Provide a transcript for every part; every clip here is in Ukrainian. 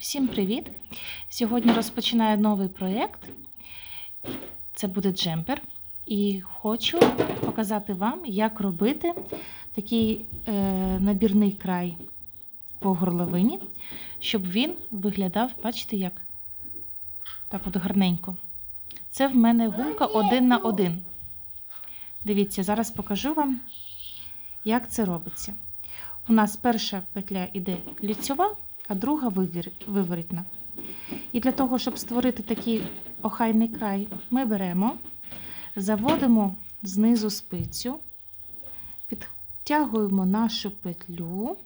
Всім привіт! Сьогодні розпочинаю новий проєкт. Це буде джемпер. І хочу показати вам, як робити такий е, набірний край по горловині, щоб він виглядав, бачите, як так от гарненько. Це в мене гумка один на один. Дивіться, зараз покажу вам, як це робиться. У нас перша петля йде ліцьова, а друга виворітна. І для того, щоб створити такий охайний край, ми беремо, заводимо знизу спицю, підтягуємо нашу петлю,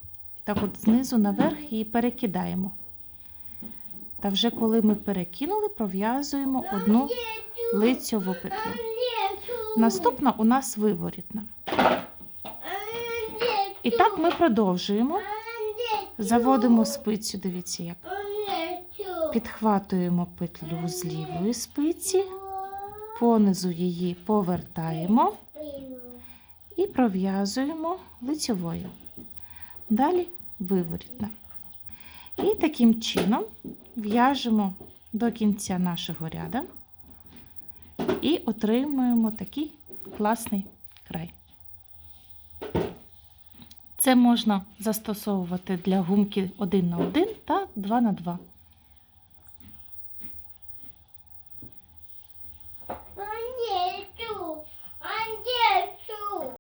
так от знизу наверх її перекидаємо. Та вже коли ми перекинули, пров'язуємо одну лицьову петлю. Наступна у нас виворітна. І так ми продовжуємо. Заводимо спицю, дивіться, як підхватуємо петлю з лівої спиці, понизу її повертаємо і пров'язуємо лицьовою. Далі виворітна. І таким чином в'яжемо до кінця нашого ряда і отримуємо такий класний край. Це можна застосовувати для гумки 1 на 1 та 2 на 2.